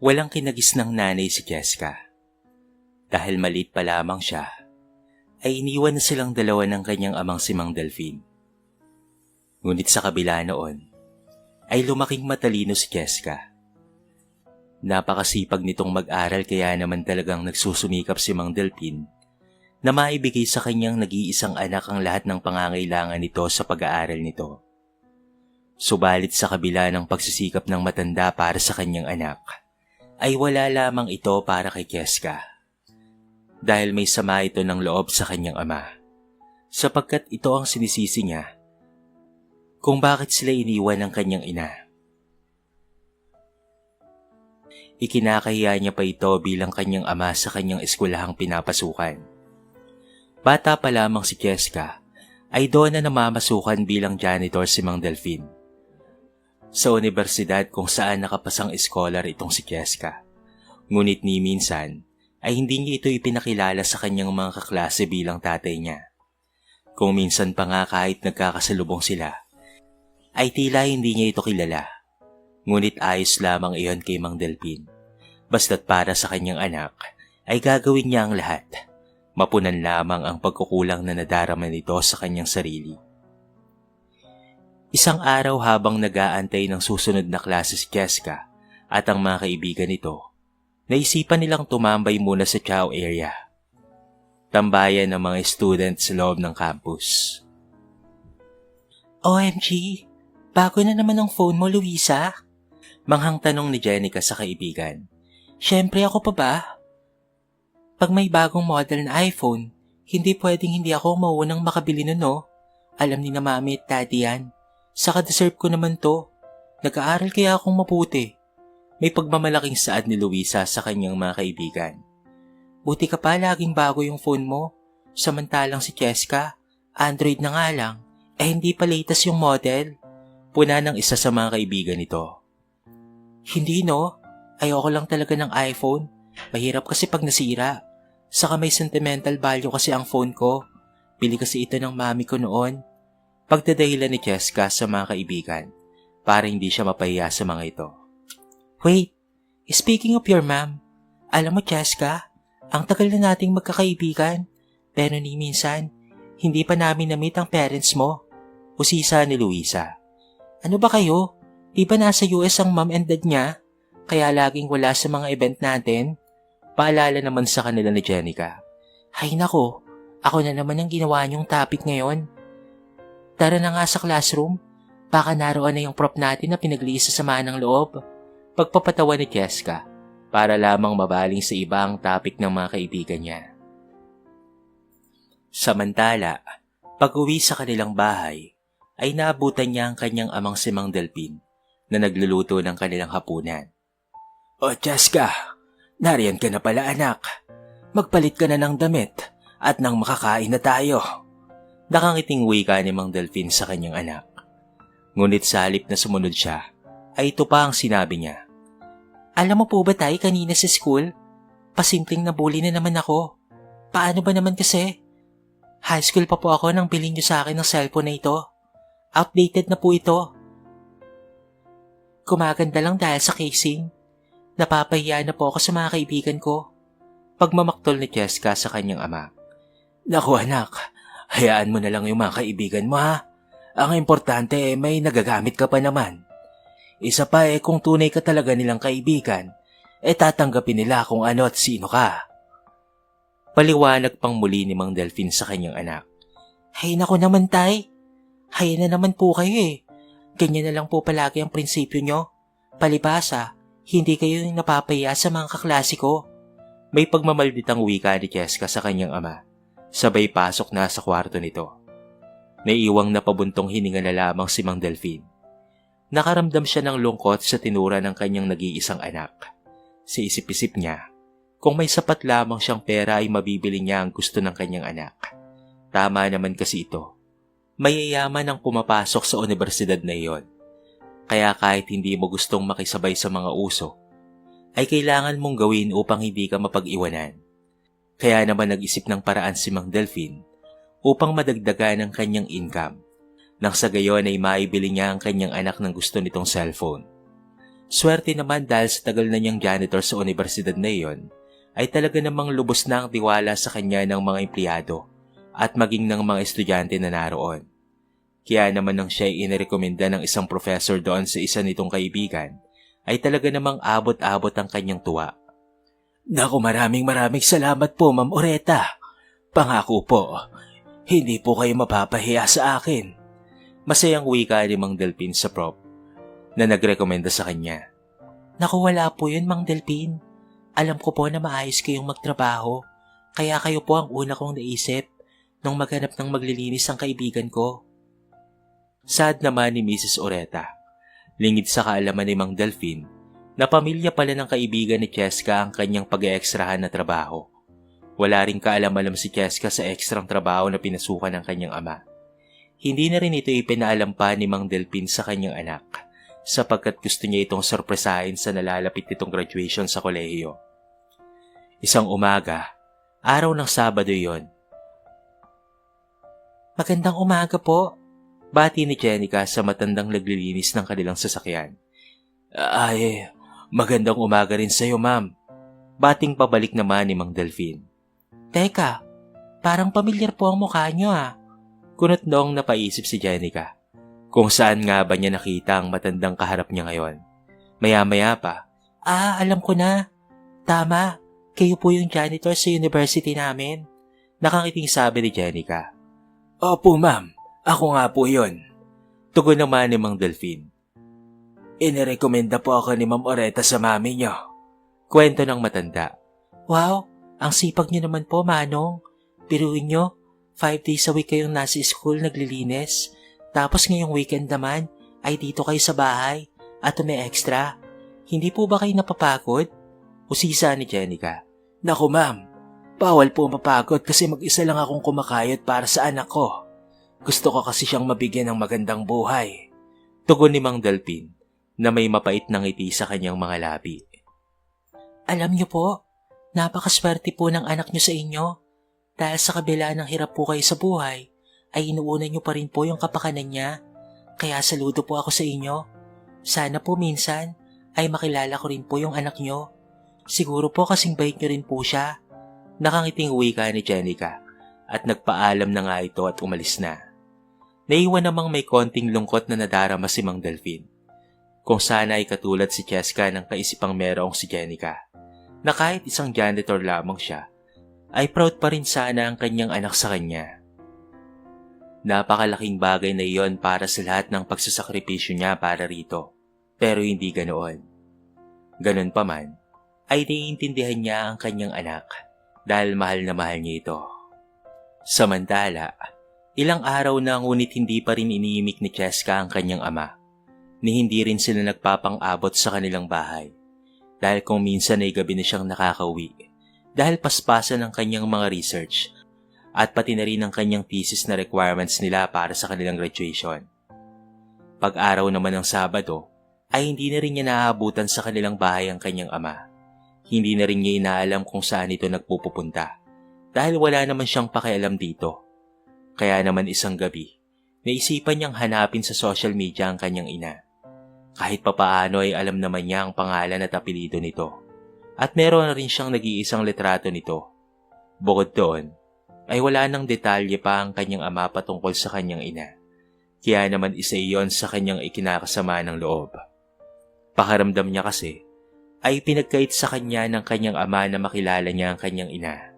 Walang kinagis ng nanay si Jessica. Dahil malit pa lamang siya, ay iniwan na silang dalawa ng kanyang amang si Mang Delphine. Ngunit sa kabila noon, ay lumaking matalino si Jessica. Napakasipag nitong mag-aral kaya naman talagang nagsusumikap si Mang Delphine na maibigay sa kanyang nag-iisang anak ang lahat ng pangangailangan nito sa pag-aaral nito. Subalit sa kabila ng pagsisikap ng matanda para sa kanyang anak, ay wala lamang ito para kay Jessica. Dahil may sama ito ng loob sa kanyang ama. Sapagkat ito ang sinisisi niya kung bakit sila iniwan ng kanyang ina. Ikinakahiya niya pa ito bilang kanyang ama sa kanyang eskwelahang pinapasukan. Bata pa lamang si Jessica ay doon na namamasukan bilang janitor si Mang Delphine. Sa universidad kung saan nakapasang scholar itong si Jessica. Ngunit ni minsan ay hindi niya ito ipinakilala sa kanyang mga kaklase bilang tatay niya. Kung minsan pa nga kahit nagkakasalubong sila, ay tila hindi niya ito kilala. Ngunit ayos lamang iyon kay Mang Delpin. Basta't para sa kanyang anak, ay gagawin niya ang lahat. Mapunan lamang ang pagkukulang na nadarama nito sa kanyang sarili. Isang araw habang nag-aantay ng susunod na klase si Jessica at ang mga kaibigan nito, naisipan nilang tumambay muna sa chow area. Tambayan ng mga students sa loob ng campus. OMG, bago na naman ang phone mo, Luisa? Manghang tanong ni Jenica sa kaibigan. Siyempre ako pa ba? Pag may bagong model na iPhone, hindi pwedeng hindi ako maunang makabili nun no. Alam ni na mami at daddy yan. Saka deserve ko naman to. Nag-aaral kaya akong maputi. May pagmamalaking saad ni Luisa sa kanyang mga kaibigan. Buti ka pa laging bago yung phone mo. Samantalang si Jessica, Android na nga lang, eh hindi pa latest yung model. Puna ng isa sa mga kaibigan nito. Hindi no, ayoko lang talaga ng iPhone. Mahirap kasi pag nasira. Saka may sentimental value kasi ang phone ko. Bili kasi ito ng mami ko noon. Pagdadahilan ni Jessica sa mga kaibigan para hindi siya mapahiya sa mga ito. Wait, speaking of your mom, alam mo Jessica, ang tagal na nating magkakaibigan, pero ni minsan, hindi pa namin na-meet ang parents mo. Usisa ni Luisa. Ano ba kayo? Di ba nasa US ang mom and dad niya? Kaya laging wala sa mga event natin? Paalala naman sa kanila ni Jenica. Hay nako, ako na naman ang ginawa niyong topic ngayon. Tara na nga sa classroom. Baka naroon na yung prop natin na pinagliisa sa ng loob. Pagpapatawa ni Jessica para lamang mabaling sa ibang topic ng mga kaibigan niya. Samantala, pag uwi sa kanilang bahay, ay naabutan niya ang kanyang amang si Mang Delpin na nagluluto ng kanilang hapunan. O Jessica, nariyan ka na pala anak. Magpalit ka na ng damit at nang makakain na tayo. Nakangiting wika ni Mang Delphin sa kanyang anak. Ngunit sa halip na sumunod siya, ay ito pa ang sinabi niya. Alam mo po ba tayo kanina sa school? Pasimpleng nabuli na naman ako. Paano ba naman kasi? High school pa po ako nang bilhin niyo sa akin ng cellphone na ito. Outdated na po ito. Kumaganda lang dahil sa casing. Napapahiya na po ako sa mga kaibigan ko. Pagmamaktol ni Jessica sa kanyang ama. Naku anak, hayaan mo na lang yung mga kaibigan mo ha. Ang importante eh, may nagagamit ka pa naman. Isa pa eh kung tunay ka talaga nilang kaibigan, eh tatanggapin nila kung ano at sino ka. Paliwanag pang muli ni Mang Delphine sa kanyang anak. Hay nako naman tay, hay na naman po kayo eh. Ganyan na lang po palagi ang prinsipyo nyo. Palibasa, hindi kayo napapaya sa mga kaklase. May pagmamalditang wika ni Jessica sa kanyang ama. Sabay pasok na sa kwarto nito. Naiiwang napabuntong hininga na lamang si Mang Delphine. Nakaramdam siya ng lungkot sa tinura ng kanyang nag-iisang anak. Sa isip-isip niya, kung may sapat lamang siyang pera ay mabibili niya ang gusto ng kanyang anak. Tama naman kasi ito. Mayayaman ang pumapasok sa universidad na iyon. Kaya kahit hindi mo gustong makisabay sa mga uso, ay kailangan mong gawin upang hindi ka mapag-iwanan. Kaya naman nag-isip ng paraan si Mang Delphine upang madagdagan ang kanyang income nang sa gayon ay maibili niya ang kanyang anak ng gusto nitong cellphone. Swerte naman dahil sa tagal na niyang janitor sa universidad na iyon, ay talaga namang lubos na ang tiwala sa kanya ng mga empleyado at maging ng mga estudyante na naroon. Kaya naman nang siya ay inirekomenda ng isang professor doon sa isa nitong kaibigan, ay talaga namang abot-abot ang kanyang tuwa. Naku maraming maraming salamat po Ma'am Oreta. Pangako po, hindi po kayo mapapahiya sa akin. Masayang wika ni Mang Delpin sa prop na nagrekomenda sa kanya. Naku wala po yun Mang Delpin. Alam ko po na maayos kayong magtrabaho. Kaya kayo po ang una kong naisip nung maghanap ng maglilinis ang kaibigan ko. Sad naman ni Mrs. Oreta. Lingid sa kaalaman ni Mang Delphin na pamilya pala ng kaibigan ni Cheska ang kanyang pag-eekstrahan na trabaho. Wala rin kaalam-alam si Cheska sa ekstrang trabaho na pinasukan ng kanyang ama. Hindi na rin ito ipinaalam pa ni Mang Delphin sa kanyang anak sapagkat gusto niya itong sorpresahin sa nalalapit nitong graduation sa kolehiyo. Isang umaga, araw ng Sabado yon. Magandang umaga po, bati ni Jenica sa matandang naglilinis ng kanilang sasakyan. Ay, magandang umaga rin sa'yo, ma'am. Bating pabalik naman ni Mang Delphine. Teka, parang pamilyar po ang mukha niyo ah. Kunot noong napaisip si Jenica. Kung saan nga ba niya nakita ang matandang kaharap niya ngayon. Maya-maya pa, Ah, alam ko na. Tama, kayo po yung janitor sa university namin. Nakangiting sabi ni Jenica. Opo, ma'am. Ako nga po yun. Tugon naman ni Mang Delphine. Inirekomenda po ako ni Ma'am Oreta sa mami niyo. Kwento ng matanda. Wow, ang sipag niyo naman po, Manong. Piruin niyo, five days a week kayong nasa school naglilinis. Tapos ngayong weekend naman, ay dito kayo sa bahay at may extra. Hindi po ba kayo napapagod? Usisa ni Jenica. Naku ma'am, bawal po mapagod kasi mag-isa lang akong kumakayod para sa anak ko. Gusto ko kasi siyang mabigyan ng magandang buhay. Tugon ni Mang Dalpin na may mapait na ngiti sa kanyang mga labi. Alam niyo po, napakaswerte po ng anak niyo sa inyo. Dahil sa kabila ng hirap po kayo sa buhay, ay inuuna niyo pa rin po yung kapakanan niya. Kaya saludo po ako sa inyo. Sana po minsan ay makilala ko rin po yung anak niyo. Siguro po kasing bait niyo rin po siya. Nakangiting wika ni Jenica at nagpaalam na nga ito at umalis na. Naiwan namang may konting lungkot na nadarama si Mang Delphine. Kung sana ay katulad si Cheska ng kaisipang merong si Jenica, na kahit isang janitor lamang siya, ay proud pa rin sana ang kanyang anak sa kanya. Napakalaking bagay na iyon para sa lahat ng pagsasakripisyo niya para rito. Pero hindi ganoon. Ganon pa man, ay naiintindihan niya ang kanyang anak dahil mahal na mahal niya ito. Samantala, ilang araw na ngunit hindi pa rin iniimik ni Cheska ang kanyang ama, ni hindi rin sila nagpapang-abot sa kanilang bahay. Dahil kung minsan ay gabi na siyang nakakauwi, dahil paspasan ng kanyang mga research at pati na rin ang kanyang thesis na requirements nila para sa kanilang graduation. Pag-araw naman ng Sabado, ay hindi na rin niya naaabutan sa kanilang bahay ang kanyang ama. Hindi na rin niya inaalam kung saan ito nagpupupunta dahil wala naman siyang pakialam dito. Kaya naman isang gabi, naisipan niyang hanapin sa social media ang kanyang ina. Kahit papaano ay alam naman niya ang pangalan at apelido nito. At meron na rin siyang nag-iisang litrato nito. Bukod doon, ay wala nang detalye pa ang kanyang ama patungkol sa kanyang ina. Kaya naman isa iyon sa kanyang ikinakasama ng loob. Pakaramdam niya kasi ay pinagkait sa kanya ng kanyang ama na makilala niya ang kanyang ina.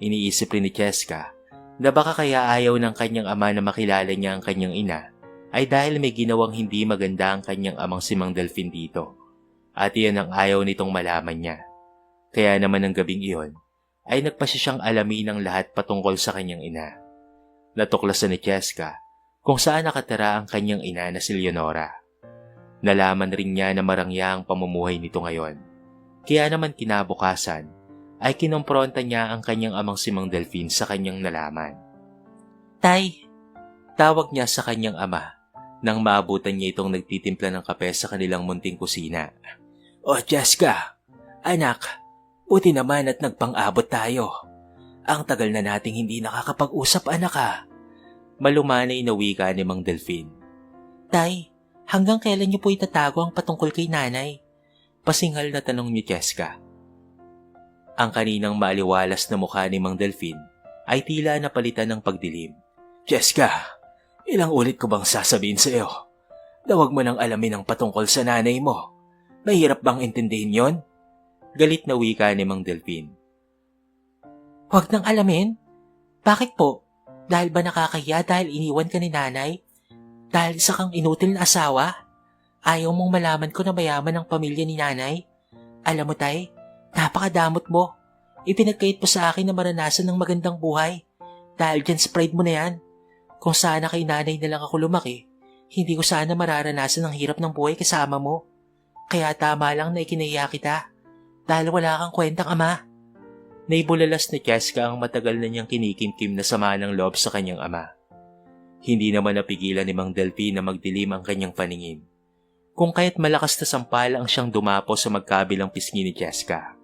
Iniisip rin ni Cheska na baka kaya ayaw ng kanyang ama na makilala niya ang kanyang ina ay dahil may ginawang hindi maganda ang kanyang amang si Mang Delphine dito. At iyan ang ayaw nitong malaman niya. Kaya naman ng gabing iyon, ay nagpasya siyang alamin ng lahat patungkol sa kanyang ina. Natuklasan ni Cheska kung saan nakatira ang kanyang ina na si Leonora. Nalaman rin niya na marangya ang pamumuhay nito ngayon. Kaya naman kinabukasan ay kinompronta niya ang kanyang amang si Mang Delphine sa kanyang nalaman. Tay, tawag niya sa kanyang ama nang maabutan niya itong nagtitimpla ng kape sa kanilang munting kusina. O Jessica, anak, buti naman at nagpang-abot tayo. Ang tagal na nating hindi nakakapag-usap anak ha. Malumanay na wika ni Mang Delphine. Tay, hanggang kailan niyo po itatago ang patungkol kay nanay? Pasinghal na tanong ni Cheska. Ang kaninang maaliwalas na mukha ni Mang Delfin ay tila napalitan ng pagdilim. Cheska, ilang ulit ko bang sasabihin sa iyo? Na huwag mo nang alamin ang patungkol sa nanay mo. Mahirap bang intindihin yon? Galit na wika ni Mang Delfin. Huwag nang alamin? Bakit po? Dahil ba nakakahiya dahil iniwan ka ni nanay? Dahil isa kang inutil na asawa? Ayaw mong malaman ko na mayaman ang pamilya ni nanay? Alam mo tay, napakadamot mo. Ipinagkait mo sa akin na maranasan ng magandang buhay. Dahil dyan sa pride mo na yan. Kung sana kay nanay na lang ako lumaki, hindi ko sana mararanasan ang hirap ng buhay kasama mo. Kaya tama lang na ikinahiya kita. Dahil wala kang kwentang ama. Naibulalas ni Cheska ang matagal na niyang kinikimkim na sama ng loob sa kanyang ama. Hindi naman napigilan ni Mang Delphi na magdilim ang kanyang paningin. Kung kaya't malakas na sampal ang siyang dumapo sa magkabilang pisngi ni Cheska.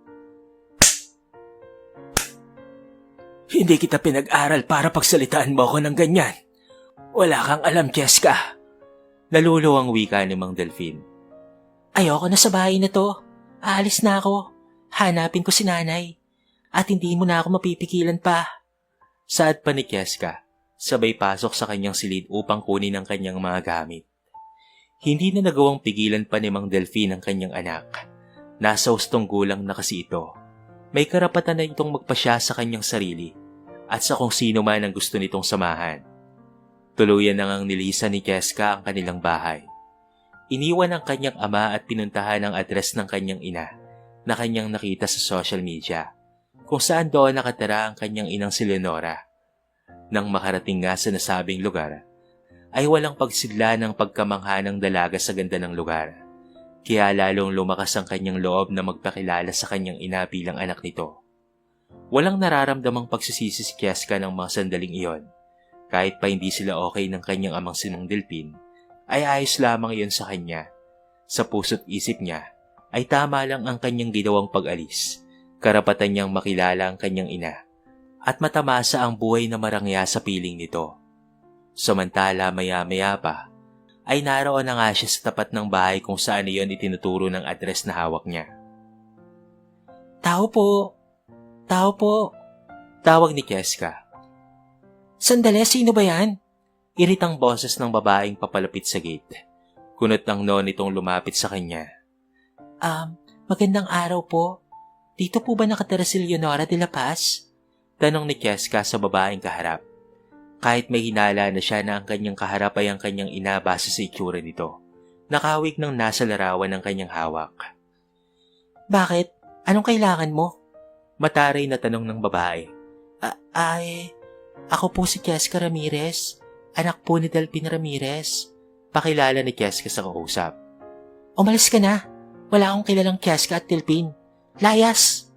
Hindi kita pinag-aral para pagsalitaan mo ako ng ganyan. Wala kang alam, Cheska. Nalulo ang wika ni Mang Delfin. Ayoko na sa bahay na to. Aalis na ako. Hanapin ko si nanay. At hindi mo na ako mapipigilan pa. Saad pa ni Cheska, sabay pasok sa kanyang silid upang kunin ang kanyang mga gamit. Hindi na nagawang pigilan pa ni Mang Delfin ang kanyang anak. Nasa ustong gulang na kasi ito. May karapatan na itong magpasya sa kanyang sarili at sa kung sino man ang gusto nitong samahan. Tuluyan na ngang nilisan ni Cheska ang kanilang bahay. Iniwan ang kanyang ama at pinuntahan ang address ng kanyang ina na kanyang nakita sa social media kung saan doon nakatira ang kanyang inang si Leonora. Nang makarating nga sa nasabing lugar, ay walang pagsidla ng pagkamangha ng dalaga sa ganda ng lugar. Kaya lalong lumakas ang kanyang loob na magpakilala sa kanyang ina bilang anak nito. Walang nararamdamang pagsisisi si Kiaska ng mga sandaling iyon. Kahit pa hindi sila okay ng kanyang amang sinong Delpin, ay ayos lamang iyon sa kanya. Sa puso't isip niya, ay tama lang ang kanyang ginawang pag-alis. Karapatan niyang makilala ang kanyang ina. At matamasa ang buhay na marangya sa piling nito. Samantala maya-maya pa, ay naroon na nga siya sa tapat ng bahay kung saan iyon itinuturo ng address na hawak niya. Tao po! Tao po! Tawag ni Keska. Sandali, sino ba yan? Iritang boses ng babaeng papalapit sa gate. Kunot ng no nitong lumapit sa kanya. Um, magandang araw po. Dito po ba nakatira si Leonora de la Paz? Tanong ni Keska sa babaeng kaharap. Kahit may hinala na siya na ang kanyang kaharap ay ang kanyang ina base sa itsura nito. Nakawig ng nasa larawan ng kanyang hawak. Bakit? Anong kailangan mo? Mataray na tanong ng babae. A- ay, ako po si Keska Ramirez. Anak po ni Delpin Ramirez. Pakilala ni Keska sa kausap. Umalis ka na. Wala akong kilalang Keska at Delpin. Layas!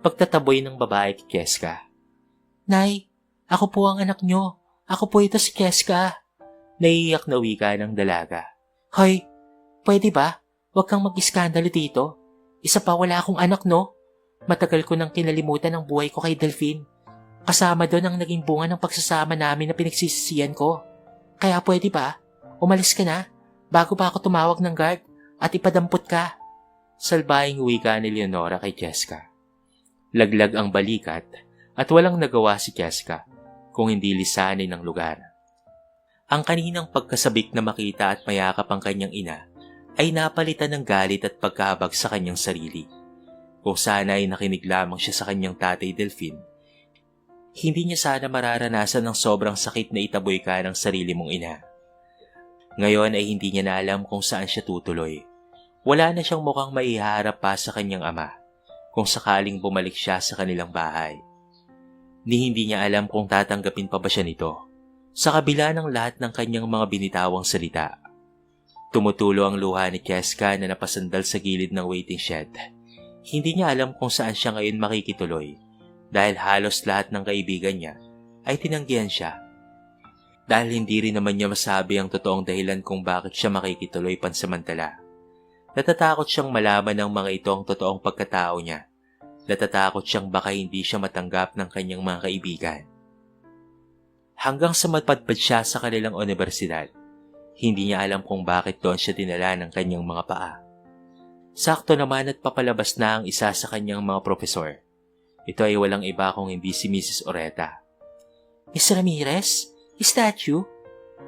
Pagtataboy ng babae kay Keska. Nay, ako po ang anak nyo. Ako po ito si Keska. Naiiyak na wika ng dalaga. Hoy, pwede ba? Huwag kang mag-iskandalo dito. Isa pa wala akong anak, no? Matagal ko nang kinalimutan ang buhay ko kay Delphine. Kasama doon ang naging bunga ng pagsasama namin na pinagsisisiyan ko. Kaya pwede ba? Umalis ka na, bago pa ako tumawag ng guard at ipadampot ka. Salbaying wika ni Leonora kay Jessica. Laglag ang balikat at walang nagawa si Jessica kung hindi lisanin ng lugar. Ang kaninang pagkasabik na makita at mayakap ang kanyang ina ay napalitan ng galit at pagkabag sa kanyang sarili. Kung sana ay nakinig lamang siya sa kanyang tatay Delphine, hindi niya sana mararanasan ng sobrang sakit na itaboy ka ng sarili mong ina. Ngayon ay hindi niya na alam kung saan siya tutuloy. Wala na siyang mukhang maiharap pa sa kanyang ama kung sakaling bumalik siya sa kanilang bahay. Ni hindi niya alam kung tatanggapin pa ba siya nito sa kabila ng lahat ng kanyang mga binitawang salita. Tumutulo ang luha ni Keska na napasandal sa gilid ng waiting shed. Hindi niya alam kung saan siya ngayon makikituloy dahil halos lahat ng kaibigan niya ay tinanggihan siya. Dahil hindi rin naman niya masabi ang totoong dahilan kung bakit siya makikituloy pansamantala. Natatakot siyang malaman ng mga ito ang totoong pagkatao niya. Natatakot siyang baka hindi siya matanggap ng kanyang mga kaibigan. Hanggang sa mapadpad siya sa kanilang universidad, hindi niya alam kung bakit doon siya dinala ng kanyang mga paa. Sakto naman at papalabas na ang isa sa kanyang mga profesor. Ito ay walang iba kung hindi si Mrs. Oreta. Miss Ramirez? Is that you?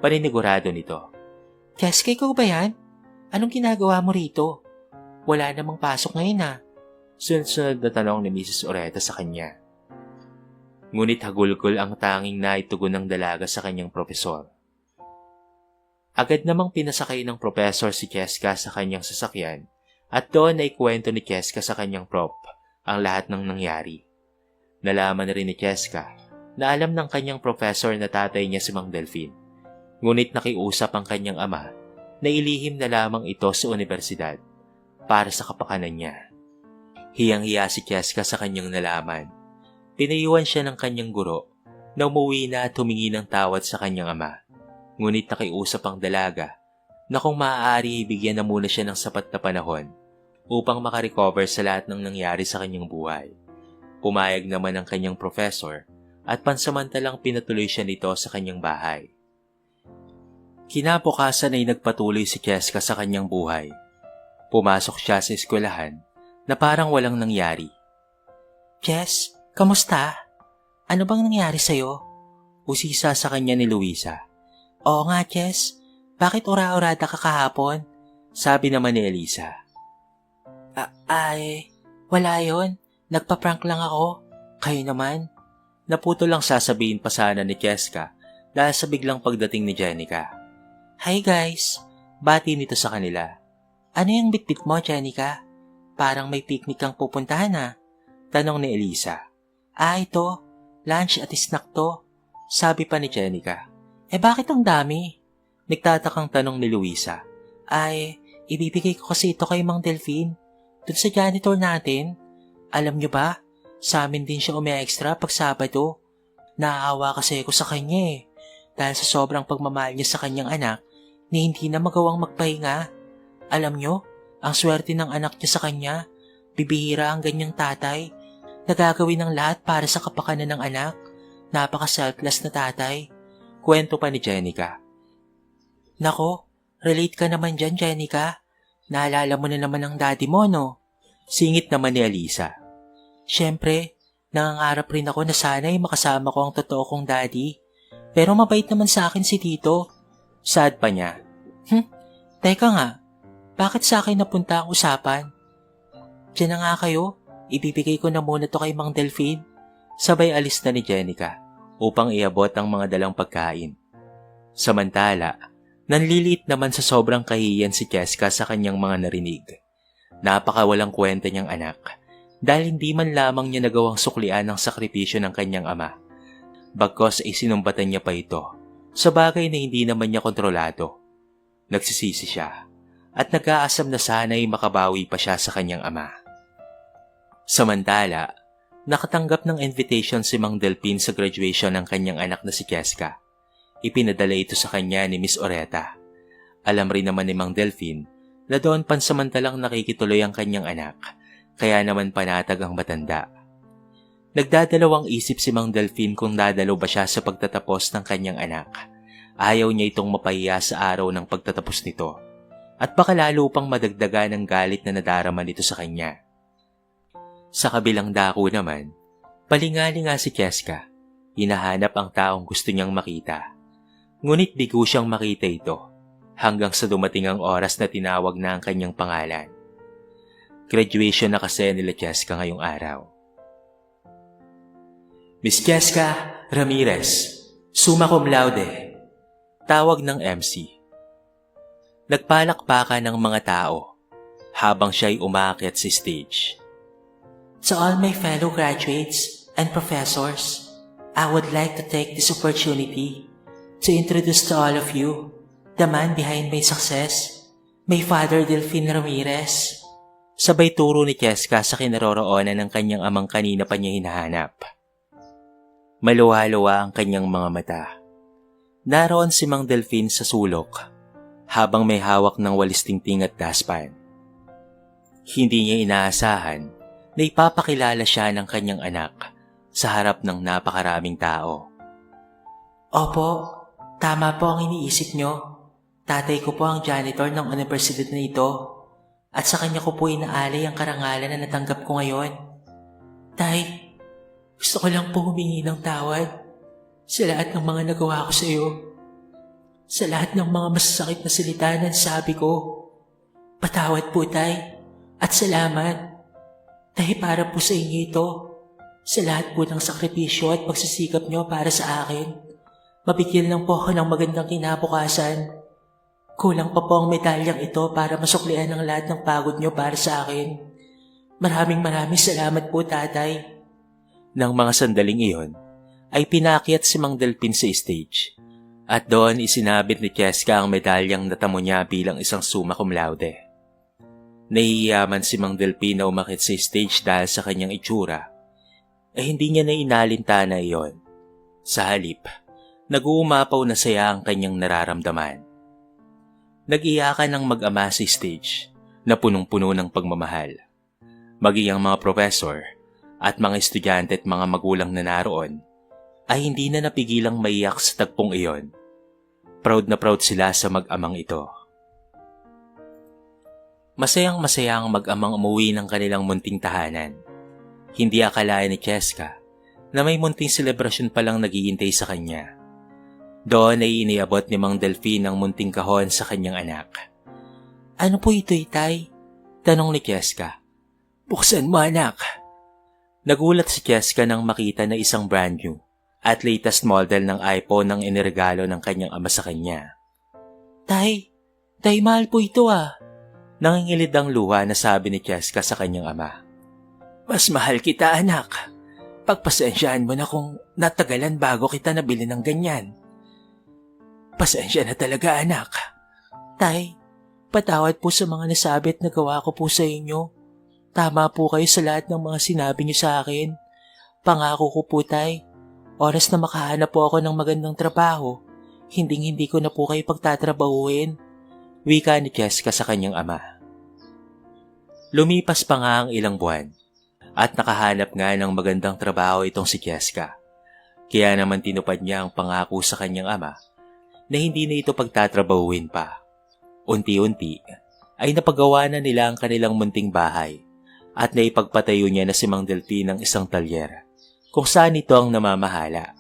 Paninigurado nito. Jessica, ikaw ba yan? Anong ginagawa mo rito? Wala namang pasok ngayon ah. Sunod-sunod na tanong ni Mrs. Oreta sa kanya. Ngunit hagulgol ang tanging naitugon ng dalaga sa kanyang profesor. Agad namang pinasakay ng professor si Cheska sa kanyang sasakyan at doon ay kwento ni Cheska sa kanyang prop ang lahat ng nangyari. Nalaman na rin ni Cheska na alam ng kanyang professor na tatay niya si Mang Delphine. Ngunit nakiusap ang kanyang ama na ilihim na lamang ito sa universidad para sa kapakanan niya. Hiyang-hiya si Cheska sa kanyang nalaman. Pinayuan siya ng kanyang guro na umuwi na at humingi ng tawad sa kanyang ama. Ngunit nakiusap ang dalaga na kung maaari ibigyan na muna siya ng sapat na panahon upang makarecover sa lahat ng nangyari sa kanyang buhay. Pumayag naman ang kanyang professor at pansamantalang pinatuloy siya nito sa kanyang bahay. Kinabukasan ay nagpatuloy si Cheska sa kanyang buhay. Pumasok siya sa eskwelahan na parang walang nangyari. Jess, kamusta? Ano bang nangyari sa'yo? Usisa sa kanya ni Luisa. Oo nga, Jess. Bakit ura-urada ka kahapon? Sabi naman ni Elisa. A- ay, wala yon. Nagpa-prank lang ako. Kayo naman. Naputo lang sasabihin pa sana ni Cheska dahil sa biglang pagdating ni Jenica. Hi guys! Bati nito sa kanila. Ano yung bitbit mo, Jenica? Parang may picnic kang pupuntahan ha? Tanong ni Elisa. Ah, ito. Lunch at snack to. Sabi pa ni Jenica. Eh bakit ang dami? Nagtatakang tanong ni Luisa. Ay, ibibigay ko kasi ito kay Mang Delphine. Doon sa janitor natin. Alam nyo ba, sa amin din siya umi-extra pag Sabado. Naaawa kasi ako sa kanya eh. Dahil sa sobrang pagmamahal niya sa kanyang anak, ni hindi na magawang magpahinga. Alam nyo, ang swerte ng anak niya sa kanya, bibihira ang ganyang tatay, nagagawin ng lahat para sa kapakanan ng anak. Napaka-selfless na tatay. Kwento pa ni Jenica. Nako, relate ka naman dyan, Jenica. Naalala mo na naman ang daddy mo, no? Singit naman ni Alisa. Siyempre, nangangarap rin ako na sana'y makasama ko ang totoo kong daddy. Pero mabait naman sa akin si Tito. Sad pa niya. Hm, teka nga, bakit sa akin napunta ang usapan? Diyan na nga kayo, ibibigay ko na muna to kay Mang Delphine. Sabay alis na ni Jenica upang iabot ang mga dalang pagkain. Samantala, nanlilit naman sa sobrang kahiyan si Jessica sa kanyang mga narinig. Napakawalang kwenta niyang anak dahil hindi man lamang niya nagawang suklian ang sakripisyo ng kanyang ama. Bagkos ay sinumbatan niya pa ito sa bagay na hindi naman niya kontrolado. Nagsisisi siya at nag-aasam na sana'y makabawi pa siya sa kanyang ama. Samantala, nakatanggap ng invitation si Mang Delpin sa graduation ng kanyang anak na si Jessica. Ipinadala ito sa kanya ni Miss Oreta. Alam rin naman ni Mang Delphine na doon pansamantalang nakikituloy ang kanyang anak kaya naman panatag ang matanda. Nagdadalawang isip si Mang Delphine kung dadalo ba siya sa pagtatapos ng kanyang anak. Ayaw niya itong mapahiya sa araw ng pagtatapos nito. At baka lalo pang madagdagan ng galit na nadarama nito sa kanya. Sa kabilang dako naman, palingali nga si Cheska. Hinahanap ang taong gusto niyang makita. Ngunit bigo siyang makita ito hanggang sa dumating ang oras na tinawag na ang kanyang pangalan. Graduation na kasi nila Jessica ngayong araw. Miss Jessica Ramirez, summa cum laude. Tawag ng MC. Nagpalakpakan ng mga tao habang siya'y umakyat sa stage. To all my fellow graduates and professors, I would like to take this opportunity to introduce to all of you the man behind my success, my father Delphine Ramirez. Sabay turo ni Cheska sa kinaroroonan ng kanyang amang kanina pa niya hinahanap. Maluwa-luwa ang kanyang mga mata. Naroon si Mang Delphine sa sulok habang may hawak ng walis tingting at daspan. Hindi niya inaasahan na ipapakilala siya ng kanyang anak sa harap ng napakaraming tao. Opo, tama po ang iniisip nyo. Tatay ko po ang janitor ng universidad na ito. At sa kanya ko po inaalay ang karangalan na natanggap ko ngayon. Tay, gusto ko lang po humingi ng tawad sa lahat ng mga nagawa ko sa iyo. Sa lahat ng mga masasakit na salita na sabi ko. Patawad po, Tay. At salamat. Dahil para po sa inyo ito. Sa lahat po ng sakripisyo at pagsisikap nyo para sa akin. Mabigyan lang po ako ng magandang kinabukasan. Kulang pa po ang medalyang ito para masuklian ang lahat ng pagod nyo para sa akin. Maraming maraming salamat po, tatay. Nang mga sandaling iyon, ay pinakyat si Mang Delpin sa stage. At doon isinabit ni Cheska ang medalyang natamo niya bilang isang summa cum laude. Nahihiyaman si Mang Delpin na umakit sa stage dahil sa kanyang itsura. Ay hindi niya na inalintana iyon. Sa halip, nag-uumapaw na saya ang kanyang nararamdaman. Nag-iyakan ng mag-ama sa stage na punong-puno ng pagmamahal. Maging ang mga professor at mga estudyante at mga magulang na naroon ay hindi na napigilang maiyak sa tagpong iyon. Proud na proud sila sa mag-amang ito. Masayang masayang mag-amang umuwi ng kanilang munting tahanan. Hindi akalain ni Cheska na may munting selebrasyon palang naghihintay sa kanya. Doon ay iniabot ni Mang Delphine ang munting kahon sa kanyang anak. Ano po ito, itay? Tanong ni Cheska. Buksan mo, anak. Nagulat si Cheska nang makita na isang brand new at latest model ng iPhone ang iniregalo ng kanyang ama sa kanya. Tay, tay mahal po ito ah. Nangingilid ang luha na sabi ni Cheska sa kanyang ama. Mas mahal kita anak. Pagpasensyaan mo na kung natagalan bago kita nabili ng ganyan. Pasensya na talaga anak. Tay, patawad po sa mga nasabi at nagawa ko po sa inyo. Tama po kayo sa lahat ng mga sinabi niyo sa akin. Pangako ko po tay, oras na makahanap po ako ng magandang trabaho, hinding hindi ko na po kayo pagtatrabahuin. Wika ni Jessica sa kanyang ama. Lumipas pa nga ang ilang buwan at nakahanap nga ng magandang trabaho itong si Jessica. Kaya naman tinupad niya ang pangako sa kanyang ama na hindi na ito pagtatrabahuin pa. Unti-unti ay napagawa na nila ang kanilang munting bahay at naipagpatayo niya na si Mang Delphi ng isang talyer kung saan ito ang namamahala.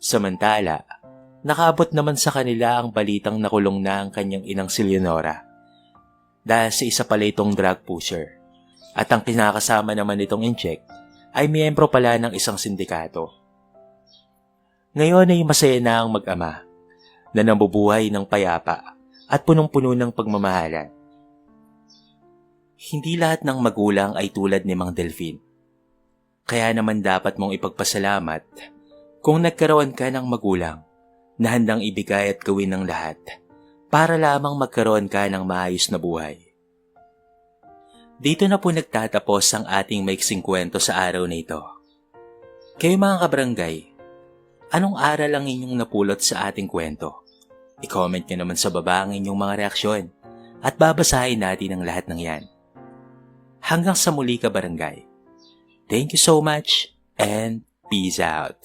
Samantala, nakaabot naman sa kanila ang balitang nakulong na ang kanyang inang si Leonora dahil sa isa pala itong drug pusher. At ang kinakasama naman itong incheck ay miyembro pala ng isang sindikato. Ngayon ay masaya na ang mag-ama na nabubuhay ng payapa at punong-puno ng pagmamahalan. Hindi lahat ng magulang ay tulad ni Mang Delphine. Kaya naman dapat mong ipagpasalamat kung nagkaroon ka ng magulang na handang ibigay at gawin ng lahat para lamang magkaroon ka ng maayos na buhay. Dito na po nagtatapos ang ating maiksing kwento sa araw na ito. Kayo mga kabarangay, anong aral ang inyong napulot sa ating kwento? I-comment nyo naman sa baba ang inyong mga reaksyon at babasahin natin ang lahat ng yan. Hanggang sa muli ka barangay. Thank you so much and peace out.